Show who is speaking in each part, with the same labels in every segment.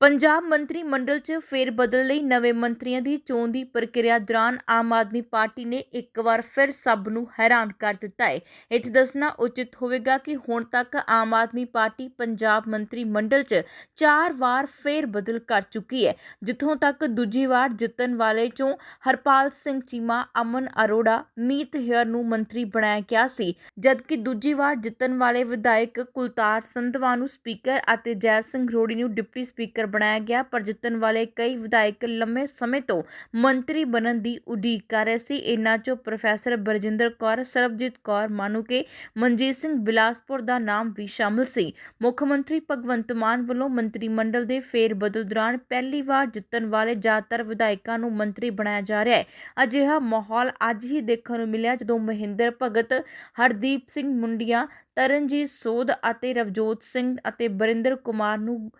Speaker 1: ਪੰਜਾਬ ਮੰਤਰੀ ਮੰਡਲ 'ਚ ਫੇਰ ਬਦਲ ਲਈ ਨਵੇਂ ਮੰਤਰੀਆਂ ਦੀ ਚੋਣ ਦੀ ਪ੍ਰਕਿਰਿਆ ਦੌਰਾਨ ਆਮ ਆਦਮੀ ਪਾਰਟੀ ਨੇ ਇੱਕ ਵਾਰ ਫਿਰ ਸਭ ਨੂੰ ਹੈਰਾਨ ਕਰ ਦਿੱਤਾ ਹੈ। ਇੱਥੇ ਦੱਸਣਾ ਉਚਿਤ ਹੋਵੇਗਾ ਕਿ ਹੁਣ ਤੱਕ ਆਮ ਆਦਮੀ ਪਾਰਟੀ ਪੰਜਾਬ ਮੰਤਰੀ ਮੰਡਲ 'ਚ ਚਾਰ ਵਾਰ ਫੇਰ ਬਦਲ ਕਰ ਚੁੱਕੀ ਹੈ, ਜਿੱਥੋਂ ਤੱਕ ਦੂਜੀ ਵਾਰ ਜਿੱਤਣ ਵਾਲੇ 'ਚੋਂ ਹਰਪਾਲ ਸਿੰਘ ਚੀਮਾ, ਅਮਨ ਅਰੋੜਾ, ਮੀਤ ਹੇਅਰ ਨੂੰ ਮੰਤਰੀ ਬਣਾਇਆ ਗਿਆ ਸੀ, ਜਦਕਿ ਦੂਜੀ ਵਾਰ ਜਿੱਤਣ ਵਾਲੇ ਵਿਧਾਇਕ ਕੁਲਤਾਰ ਸੰਧਵਾ ਨੂੰ ਸਪੀਕਰ ਅਤੇ ਜੈ ਸਿੰਘ ਰੋੜੀ ਨੂੰ ਡਿਪਟੀ ਸਪੀਕਰ ਬਣਾਇਆ ਗਿਆ, ਪਰ ਜਿੱਤਣ ਵਾਲੇ ਕਈ ਵਿਧਾਇਕ ਲੰਮੇ ਸਮੇਂ ਤੋਂ ਮੰਤਰੀ ਬਣਨ ਦੀ ਉਡੀਕ ਕਰ ਰਹੇ ਸੀ। ਇਨ੍ਹਾਂ 'ਚੋਂ ਪ੍ਰੋਫੈਸਰ ਬਰਜਿੰਦਰ ਕੌਰ, ਸਰਬਜੀਤ ਕੌਰ ਮਾਨੂਕੇ ਮਨਜੀਤ ਸਿੰਘ ਬਿਲਾਸਪੁਰ ਦਾ ਨਾਮ ਵੀ ਸ਼ਾਮਲ ਸੀ। ਮੁੱਖ ਮੰਤਰੀ ਭਗਵੰਤ ਮਾਨ ਵੱਲੋਂ ਮੰਤਰੀ ਮੰਡਲ ਦੇ ਫੇਰ ਬਦਲ ਦੌਰਾਨ ਪਹਿਲੀ ਵਾਰ ਜਿੱਤਣ ਵਾਲੇ ਜ਼ਿਆਦਾਤਰ ਵਿਧਾਇਕਾਂ ਨੂੰ ਮੰਤਰੀ ਬਣਾਇਆ ਜਾ ਰਿਹਾ ਹੈ। ਅਜਿਹਾ ਮਾਹੌਲ ਅੱਜ ਹੀ ਦੇਖਣ ਨੂੰ ਮਿਲਿਆ, ਜਦੋਂ ਮਹਿੰਦਰ ਭਗਤ, ਹਰਦੀਪ ਸਿੰਘ ਮੁੰਡੀਆਂ, ਤਰਨਜੀਤ ਸੋਧ ਅਤੇ ਰਵਜੋਤ ਸਿੰਘ ਅਤੇ ਬਰਿੰਦਰ ਕੁਮਾਰ ਨੂੰ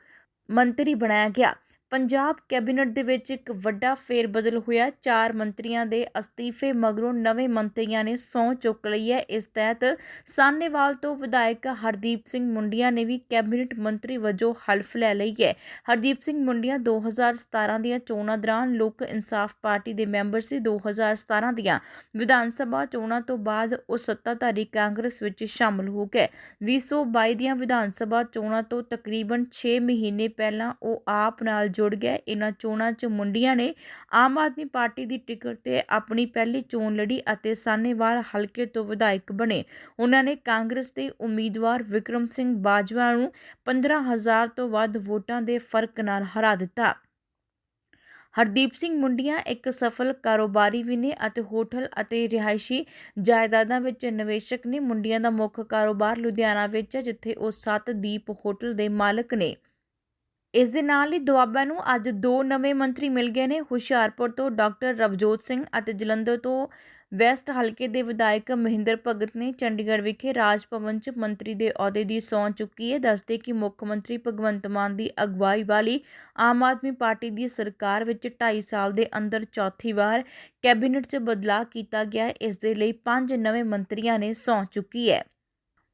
Speaker 1: ਮੰਤਰੀ ਬਣਾਇਆ ਗਿਆ। ਪੰਜਾਬ ਕੈਬਨਿਟ ਦੇ ਵਿੱਚ ਇੱਕ ਵੱਡਾ ਫੇਰ ਬਦਲ ਹੋਇਆ। ਚਾਰ ਮੰਤਰੀਆਂ ਦੇ ਅਸਤੀਫੇ ਮਗਰੋਂ ਨਵੇਂ ਮੰਤਰੀਆਂ ਨੇ ਸਹੁੰ ਚੁੱਕ ਲਈ ਹੈ। ਇਸ ਤਹਿਤ ਸਾਹਨੇਵਾਲ ਤੋਂ ਵਿਧਾਇਕ ਹਰਦੀਪ ਸਿੰਘ ਮੁੰਡੀਆਂ ਨੇ ਵੀ ਕੈਬਨਿਟ ਮੰਤਰੀ ਵਜੋਂ ਹਲਫ ਲੈ ਲਈ ਹੈ। ਹਰਦੀਪ ਸਿੰਘ ਮੁੰਡੀਆਂ 2017 ਦੀਆਂ ਚੋਣਾਂ ਦੌਰਾਨ ਲੋਕ ਇਨਸਾਫ ਪਾਰਟੀ ਦੇ ਮੈਂਬਰ ਸੀ। 2017 ਦੀਆਂ ਵਿਧਾਨ ਸਭਾ ਚੋਣਾਂ ਤੋਂ ਬਾਅਦ ਉਹ ਸੱਤਾਧਾਰੀ ਕਾਂਗਰਸ ਵਿੱਚ ਸ਼ਾਮਲ ਹੋ ਗਏ। 2022 ਦੀਆਂ ਵਿਧਾਨ ਸਭਾ ਚੋਣਾਂ ਤੋਂ ਤਕਰੀਬਨ 6 ਮਹੀਨੇ ਪਹਿਲਾਂ ਉਹ ਆਪ ਨਾਲ ਜੁੜ ਗਿਆ ਇਹਨਾਂ ਚੋਣਾਂ 'ਚ ਮੁੰਡੀਆਂ ਨੇ ਆਮ ਆਦਮੀ ਪਾਰਟੀ ਦੀ ਟਿਕਟ ਤੇ ਆਪਣੀ ਪਹਿਲੀ ਚੋਣ ਲੜੀ ਅਤੇ ਸਾਨੇਵਾਲ ਹਲਕੇ ਤੋਂ ਵਿਧਾਇਕ ਬਣੇ। ਉਹਨਾਂ ਨੇ ਕਾਂਗਰਸ ਦੇ ਉਮੀਦਵਾਰ ਵਿਕਰਮ ਸਿੰਘ ਬਾਜਵਾ ਨੂੰ 15000 ਤੋਂ ਵੱਧ ਵੋਟਾਂ ਦੇ ਫ਼ਰਕ ਨਾਲ ਹਰਾ ਦਿੱਤਾ। ਹਰਦੀਪ ਸਿੰਘ ਮੁੰਡੀਆਂ ਇੱਕ ਸਫਲ ਕਾਰੋਬਾਰੀ ਵੀ ਨੇ ਅਤੇ ਹੋਟਲ ਅਤੇ ਰਿਹਾਇਸ਼ੀ ਜਾਇਦਾਦਾਂ ਵਿੱਚ ਨਿਵੇਸ਼ਕ ਨੇ। ਮੁੰਡੀਆਂ ਦਾ ਮੁੱਖ ਕਾਰੋਬਾਰ ਲੁਧਿਆਣਾ ਵਿੱਚ ਹੈ, ਜਿੱਥੇ ਉਹ ਸੱਤ ਦੀਪ ਹੋਟਲ ਦੇ ਮਾਲਕ ਨੇ। ਇਸ ਦੇ ਨਾਲ ਹੀ ਦੁਆਬਾ ਨੂੰ ਅੱਜ ਦੋ ਨਵੇਂ ਮੰਤਰੀ ਮਿਲ ਗਏ ਨੇ, ਹੁਸ਼ਿਆਰਪੁਰ ਤੋਂ ਡਾਕਟਰ ਰਵਜੋਤ ਸਿੰਘ ਅਤੇ ਜਲੰਧਰ ਤੋਂ ਵੈਸਟ ਹਲਕੇ ਦੇ ਵਿਧਾਇਕ ਮਹਿੰਦਰ ਭਗਤ ਨੇ ਚੰਡੀਗੜ੍ਹ ਵਿਖੇ ਰਾਜ ਭਵਨ 'ਚ ਮੰਤਰੀ ਦੇ ਅਹੁਦੇ ਦੀ ਸਹੁੰ ਚੁੱਕੀ ਹੈ। ਦੱਸਦੇ ਕਿ ਮੁੱਖ ਮੰਤਰੀ ਭਗਵੰਤ ਮਾਨ ਦੀ ਅਗਵਾਈ ਵਾਲੀ ਆਮ ਆਦਮੀ ਪਾਰਟੀ ਦੀ ਸਰਕਾਰ ਵਿੱਚ 2.5 ਸਾਲ ਦੇ ਅੰਦਰ ਚੌਥੀ ਵਾਰ ਕੈਬਨਿਟ 'ਚ ਬਦਲਾਅ ਕੀਤਾ ਗਿਆ ਇਸ ਦੇ ਲਈ ਪੰਜ ਨਵੇਂ ਮੰਤਰੀਆਂ ਨੇ ਸਹੁੰ ਚੁੱਕੀ ਹੈ।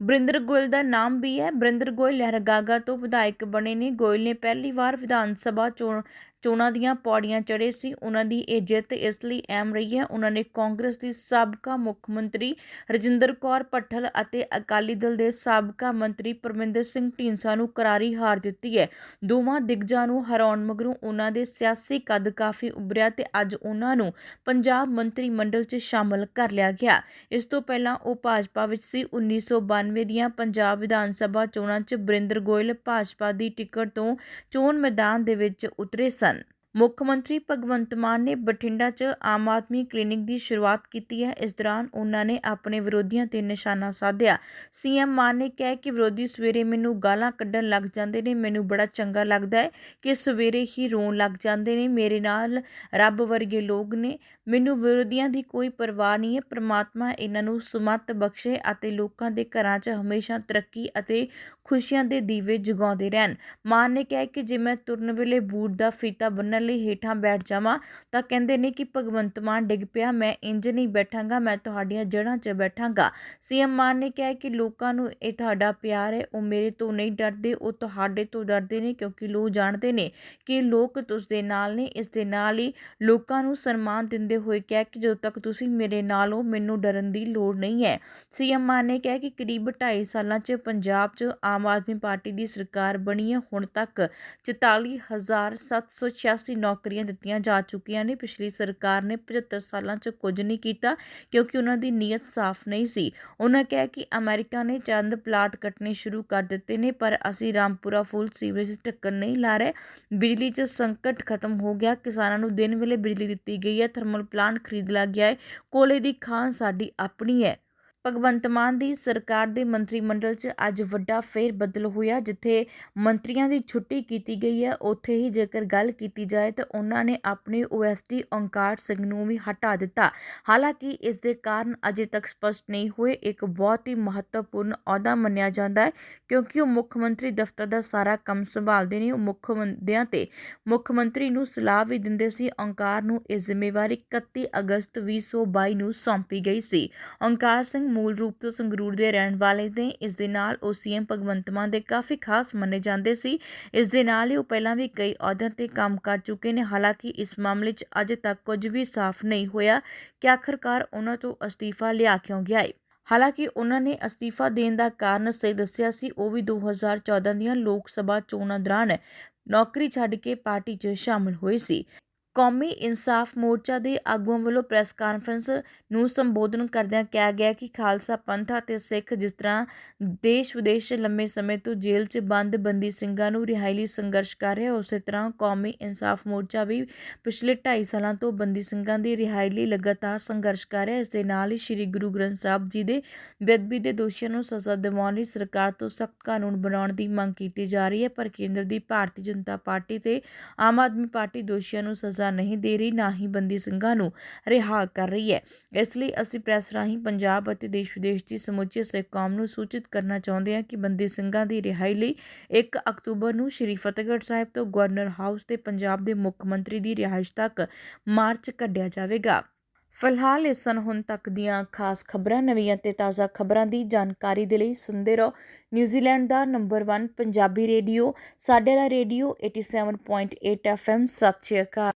Speaker 1: ਬ੍ਰਿੰਦਰ ਗੋਇਲ ਦਾ ਨਾਮ ਵੀ ਹੈ। ਬ੍ਰਿੰਦਰ ਗੋਇਲ ਲਹਿਰਗਾਗਾ ਤੋਂ ਵਿਧਾਇਕ ਬਣੇ ਨੇ। ਗੋਇਲ ਨੇ ਪਹਿਲੀ ਵਾਰ ਵਿਧਾਨ ਸਭਾ ਚੋਣ ਚੋਣਾਂ ਦੀਆਂ ਪੌੜੀਆਂ ਚੜੇ ਸੀ, ਉਹਨਾਂ ਦੀ ਇਹ ਜਿੱਤ ਇਸ ਲਈ ਅਹਿਮ ਰਹੀ ਹੈ। ਉਹਨਾਂ ਨੇ ਕਾਂਗਰਸ ਦੀ ਸਾਬਕਾ ਮੁੱਖ ਮੰਤਰੀ ਰਜਿੰਦਰ ਕੌਰ ਪੱਠਲ ਅਤੇ ਅਕਾਲੀ ਦਲ ਦੇ ਸਾਬਕਾ ਮੰਤਰੀ ਪਰਮਿੰਦਰ ਸਿੰਘ ਢੀਂਸਾ ਨੂੰ ਕਰਾਰੀ ਹਾਰ ਦਿੱਤੀ ਹੈ। ਦੋਵਾਂ ਦਿਗਜਾਂ ਨੂੰ ਹਰਾਉਣ ਮਗਰੋਂ ਉਹਨਾਂ ਦੇ ਸਿਆਸੀ ਕੱਦ ਕਾਫੀ ਉਭਰਿਆ ਤੇ ਅੱਜ ਉਹਨਾਂ ਨੂੰ ਪੰਜਾਬ ਮੰਤਰੀ ਮੰਡਲ 'ਚ ਸ਼ਾਮਲ ਕਰ ਲਿਆ ਗਿਆ। ਇਸ ਤੋਂ ਪਹਿਲਾਂ ਉਹ ਭਾਜਪਾ ਵਿੱਚ ਸੀ। 1992 ਦੀਆਂ ਪੰਜਾਬ ਵਿਧਾਨ ਸਭਾ ਚੋਣਾਂ 'ਚ ਬਰਿੰਦਰ ਗੋਇਲ ਭਾਜਪਾ ਦੀ ਟਿਕਟ ਤੋਂ ਚੋਣ ਮੈਦਾਨ ਦੇ ਵਿੱਚ ਉਤਰੇ ਸਨ। ਮੁੱਖ ਮੰਤਰੀ ਭਗਵੰਤ ਮਾਨ ਨੇ ਬਠਿੰਡਾ 'ਚ ਆਮ ਆਦਮੀ ਕਲੀਨਿਕ ਦੀ ਸ਼ੁਰੂਆਤ ਕੀਤੀ ਹੈ। ਇਸ ਦੌਰਾਨ ਉਹਨਾਂ ਨੇ ਆਪਣੇ ਵਿਰੋਧੀਆਂ ਤੇ ਨਿਸ਼ਾਨਾ ਸਾਧਿਆ। ਸੀਐਮ ਮਾਨ ਨੇ ਕਿਹਾ ਕਿ ਵਿਰੋਧੀ ਸਵੇਰੇ ਮੈਨੂੰ ਗਾਲਾਂ ਕੱਢਣ ਲੱਗ ਜਾਂਦੇ ਨੇ। ਮੈਨੂੰ ਬੜਾ ਚੰਗਾ ਲੱਗਦਾ ਹੈ ਕਿ ਸਵੇਰੇ ਹੀ ਰੋਣ ਲੱਗ ਜਾਂਦੇ ਨੇ। ਮੇਰੇ ਨਾਲ ਰੱਬ ਵਰਗੇ ਲੋਕ ਨੇ। ਮੈਨੂੰ ਵਿਰੋਧੀਆਂ ਦੀ ਕੋਈ ਪਰਵਾਹ ਨਹੀਂ ਹੈ। ਪ੍ਰਮਾਤਮਾ ਇਹਨਾਂ ਨੂੰ ਸੁਮਤ ਬਖਸ਼ੇ ਅਤੇ ਲੋਕਾਂ ਦੇ ਘਰਾਂ 'ਚ ਹਮੇਸ਼ਾ ਤਰੱਕੀ ਅਤੇ ਖੁਸ਼ੀਆਂ ਦੇ ਦੀਵੇ ਜਗਾਉਂਦੇ ਰਹਿਣ। ਮਾਨ ਨੇ ਕਿਹਾ ਕਿ ਜੇ ਮੈਂ ਤੁਰਨ ਵੇਲੇ ਬੂਟ ਦਾ ਫੀਤਾ ਬੰਨਣ ਲਈ ਹੇਠਾਂ ਬੈਠ ਜਾਵਾਂ, ਤਾਂ ਕਹਿੰਦੇ ਨੇ ਕਿ ਭਗਵੰਤ ਮਾਨ ਡਿੱਗ ਪਿਆ, ਮੈਂ ਇੰਜ ਨਹੀਂ ਬੈਠਾਂਗਾ, ਮੈਂ ਤੁਹਾਡੀਆਂ ਜੜ੍ਹਾਂ 'ਚ ਬੈਠਾਂਗਾ। ਸੀਐਮ ਮਾਨ ਨੇ ਕਿਹਾ ਕਿ ਲੋਕਾਂ ਨੂੰ ਇਹ ਤੁਹਾਡਾ ਪਿਆਰ ਹੈ, ਉਹ ਮੇਰੇ ਤੋਂ ਨਹੀਂ ਡਰਦੇ, ਉਹ ਤੁਹਾਡੇ ਤੋਂ ਡਰਦੇ ਨੇ ਕਿਉਂਕਿ ਲੋਕ ਜਾਣਦੇ ਨੇ ਕਿ ਲੋਕ ਤੁਸ ਦੇ ਨਾਲ ਨੇ, ਇਸ ਦੇ ਨਾਲ ਹੀ ਲੋਕਾਂ ਨੂੰ ਸਨਮਾਨ ਦਿੰਦੇ ਹੋਏ ਕਿਹਾ ਕਿ ਜਦੋਂ ਤੱਕ ਤੁਸੀਂ ਮੇਰੇ ਨਾਲ ਹੋ, ਮੈਨੂੰ ਡਰਨ ਦੀ ਲੋੜ ਨਹੀਂ ਹੈ। ਸੀਐਮ ਮਾਨ ਨੇ ਕਿਹਾ ਕਿ ਕਰੀਬ 2.5 ਸਾਲਾਂ 'ਚ ਪੰਜਾਬ 'ਚ ਆਮ ਆਦਮੀ ਪਾਰਟੀ ਦੀ ਸਰਕਾਰ ਬਣੀ ਹੈ। ਹੁਣ ਤੱਕ 44786 ਨੌਕਰੀਆਂ ਦਿੱਤੀਆਂ ਜਾ ਚੁੱਕੀਆਂ ਨੇ। ਪਿਛਲੀ ਸਰਕਾਰ ਨੇ 75 ਸਾਲਾਂ 'ਚ ਕੁਝ ਨਹੀਂ ਕੀਤਾ ਕਿਉਂਕਿ ਉਹਨਾਂ ਦੀ ਨੀਅਤ ਸਾਫ਼ ਨਹੀਂ ਸੀ। ਉਹਨਾਂ ਕਿਹਾ ਕਿ ਅਮਰੀਕਾ ਨੇ ਚੰਦ ਪਲਾਟ ਕੱਟਣੇ ਸ਼ੁਰੂ ਕਰ ਦਿੱਤੇ ਨੇ, ਪਰ ਅਸੀਂ ਰਾਮਪੁਰਾ ਫੁੱਲ ਸੀਵਰੇਜ ਢੱਕਣ ਨਹੀਂ ਲਾ ਰਹੇ। ਬਿਜਲੀ 'ਚ ਸੰਕਟ ਖਤਮ ਹੋ ਗਿਆ। ਕਿਸਾਨਾਂ ਨੂੰ ਦਿਨ ਵੇਲੇ ਬਿਜਲੀ ਦਿੱਤੀ ਗਈ ਹੈ। ਥਰਮਲ ਪਲਾਂਟ ਖਰੀਦ ਲਿਆ ਗਿਆ ਹੈ। ਕੋਲੇ ਦੀ ਖਾਣ ਸਾਡੀ ਆਪਣੀ ਹੈ। ਭਗਵੰਤ ਮਾਨ ਦੀ ਸਰਕਾਰ ਦੇ ਮੰਤਰੀ ਮੰਡਲ 'ਚ ਅੱਜ ਵੱਡਾ ਫੇਰ ਬਦਲ ਹੋਇਆ, ਜਿੱਥੇ ਮੰਤਰੀਆਂ ਦੀ ਛੁੱਟੀ ਕੀਤੀ ਗਈ ਹੈ। ਉੱਥੇ ਹੀ ਜੇਕਰ ਗੱਲ ਕੀਤੀ ਜਾਏ ਤਾਂ ਉਹਨਾਂ ਨੇ ਆਪਣੇ ਓਐਸਡੀ ਓਂਕਾਰ ਸਿੰਘ ਨੂੰ ਵੀ ਹਟਾ ਦਿੱਤਾ। ਹਾਲਾਂਕਿ ਇਸ ਦੇ ਕਾਰਨ ਅਜੇ ਤੱਕ ਸਪਸ਼ਟ ਨਹੀਂ ਹੋਏ। ਇੱਕ ਬਹੁਤ ਹੀ ਮਹੱਤਵਪੂਰਨ ਅਹੁਦਾ ਮੰਨਿਆ ਜਾਂਦਾ ਹੈ, ਕਿਉਂਕਿ ਉਹ ਮੁੱਖ ਮੰਤਰੀ ਦਫ਼ਤਰ ਦਾ ਸਾਰਾ ਕੰਮ ਸੰਭਾਲਦੇ ਨੇ। ਉਹ ਮੁੱਖ ਮੰਦਿਆਂ ਤੇ ਮੁੱਖ ਮੰਤਰੀ ਨੂੰ ਸਲਾਹ ਵੀ ਦਿੰਦੇ ਸੀ। ਓਂਕਾਰ ਨੂੰ ਇਹ ਜ਼ਿੰਮੇਵਾਰੀ 31 ਅਗਸਤ 2022 ਨੂੰ ਸੌਂਪੀ ਗਈ ਸੀ। ਓਂਕਾਰ ਸਿੰਘ ਮੂਲ ਰੂਪ ਤੋਂ ਸੰਗਰੂਰ ਦੇ ਰਹਿਣ ਵਾਲੇ ਨੇ। ਇਸ ਦੇ ਨਾਲ ਉਹ ਸੀਐਮ ਭਗਵੰਤ ਮਾਨ ਦੇ ਕਾਫੀ ਖਾਸ ਮੰਨੇ ਜਾਂਦੇ ਸੀ। ਇਸ ਦੇ ਨਾਲ ਹੀ ਉਹ ਪਹਿਲਾਂ ਵੀ ਕਈ ਅਹੁਦਿਆਂ ਤੇ ਕੰਮ ਕਰ ਚੁੱਕੇ ਨੇ। ਹਾਲਾਂਕਿ ਇਸ ਮਾਮਲੇ 'ਚ ਅਜੇ ਤੱਕ ਕੁਝ ਵੀ ਸਾਫ਼ ਨਹੀਂ ਹੋਇਆ ਕਿ ਆਖਰਕਾਰ ਉਹਨਾਂ ਤੋਂ ਅਸਤੀਫਾ ਲਿਆ ਕਿਉਂ ਗਿਆ ਹੈ ਹਾਲਾਂਕਿ ਉਹਨਾਂ ਨੇ ਅਸਤੀਫਾ ਦੇਣ ਦਾ ਕਾਰਨ ਸਹੀ ਦੱਸਿਆ ਸੀ। ਉਹ ਵੀ 2014 ਦੀਆਂ ਲੋਕ ਸਭਾ ਚੋਣਾਂ ਦੌਰਾਨ ਨੌਕਰੀ ਛੱਡ ਕੇ ਪਾਰਟੀ 'ਚ ਸ਼ਾਮਲ ਹੋਏ ਸੀ। ਕੌਮੀ ਇਨਸਾਫ ਮੋਰਚਾ ਦੇ ਆਗੂਆਂ ਵੱਲੋਂ ਪ੍ਰੈਸ ਕਾਨਫਰੰਸ ਨੂੰ ਸੰਬੋਧਨ ਕਰਦਿਆਂ ਕਿਹਾ ਗਿਆ ਕਿ ਖਾਲਸਾ ਪੰਥ ਅਤੇ ਸਿੱਖ ਜਿਸ ਤਰ੍ਹਾਂ ਦੇਸ਼ ਵਿਦੇਸ਼ ਲੰਮੇ ਸਮੇਂ ਤੋਂ ਜੇਲ੍ਹ 'ਚ ਬੰਦ ਬੰਦੀ ਸਿੰਘਾਂ ਨੂੰ ਰਿਹਾਈ ਲਈ ਸੰਘਰਸ਼ ਕਰ ਰਿਹਾ, ਉਸੇ ਤਰ੍ਹਾਂ ਕੌਮੀ ਇਨਸਾਫ ਮੋਰਚਾ ਵੀ ਪਿਛਲੇ 2.5 ਸਾਲਾਂ ਤੋਂ ਬੰਦੀ ਸਿੰਘਾਂ ਦੀ ਰਿਹਾਈ ਲਈ ਲਗਾਤਾਰ ਸੰਘਰਸ਼ ਕਰ ਰਿਹਾ, ਇਸ ਦੇ ਨਾਲ ਹੀ ਸ੍ਰੀ ਗੁਰੂ ਗ੍ਰੰਥ ਸਾਹਿਬ ਜੀ ਦੇ ਬੇਅਦਬੀ ਦੇ ਦੋਸ਼ੀਆਂ ਨੂੰ ਸਜ਼ਾ ਦਿਵਾਉਣ ਲਈ ਸਰਕਾਰ ਤੋਂ ਸਖਤ ਕਾਨੂੰਨ ਬਣਾਉਣ ਦੀ ਮੰਗ ਕੀਤੀ ਜਾ ਰਹੀ ਹੈ, ਪਰ ਕੇਂਦਰ ਦੀ ਭਾਰਤੀ ਜਨਤਾ ਪਾਰਟੀ ਤੇ ਆਮ ਆਦਮੀ ਪਾਰਟੀ ਦੋਸ਼ੀਆਂ ਨੂੰ ਸਜ਼ਾ ਨਹੀਂ ਦੇ ਰਹੀ, ਨਾ ਹੀ ਬੰਦੀ ਸਿੰਘਾਂ ਨੂੰ ਰਿਹਾ ਕਰ ਰਹੀ ਹੈ। ਇਸ ਲਈ ਅਸੀਂ ਪ੍ਰੈਸ ਰਾਹੀਂ ਪੰਜਾਬ ਅਤੇ ਦੇਸ਼ ਵਿਦੇਸ਼ ਦੀ ਸਮੁੱਚੀ ਸਿੱਖ ਕੌਮ ਨੂੰ ਸੂਚਿਤ ਕਰਨਾ ਚਾਹੁੰਦੇ ਹਾਂ ਕਿ ਬੰਦੀ ਸਿੰਘਾਂ ਦੀ ਰਿਹਾਈ ਲਈ 1 ਅਕਤੂਬਰ ਨੂੰ ਸ਼੍ਰੀ ਫਤਿਹਗੜ੍ਹ ਸਾਹਿਬ ਤੋਂ ਗਵਰਨਰ ਹਾਊਸ ਤੇ ਪੰਜਾਬ ਦੇ ਮੁੱਖ ਮੰਤਰੀ ਦੀ ਰਿਹਾਇਸ਼ ਤੱਕ ਮਾਰਚ ਕੱਢਿਆ ਜਾਵੇਗਾ। ਫਿਲਹਾਲ ਇਸ ਸਨ ਹੁਣ ਤੱਕ ਦੀਆਂ ਖਾਸ ਖਬਰਾਂ, ਨਵੀਆਂ ਤੇ ਤਾਜ਼ਾ ਖਬਰਾਂ ਦੀ ਜਾਣਕਾਰੀ ਦੇ ਲਈ ਸੁਣਦੇ ਰਹੋ। ਨਿਊਜ਼ੀਲੈਂਡ ਦਾ ਨੰਬਰ 1 ਪੰਜਾਬੀ ਰੇਡੀਓ, ਸਾਡੇ ਦਾ ਰੇਡੀਓ 87.8 FM ਸਤਿ ਸ਼੍ਰੀ ਅਕਾਲ।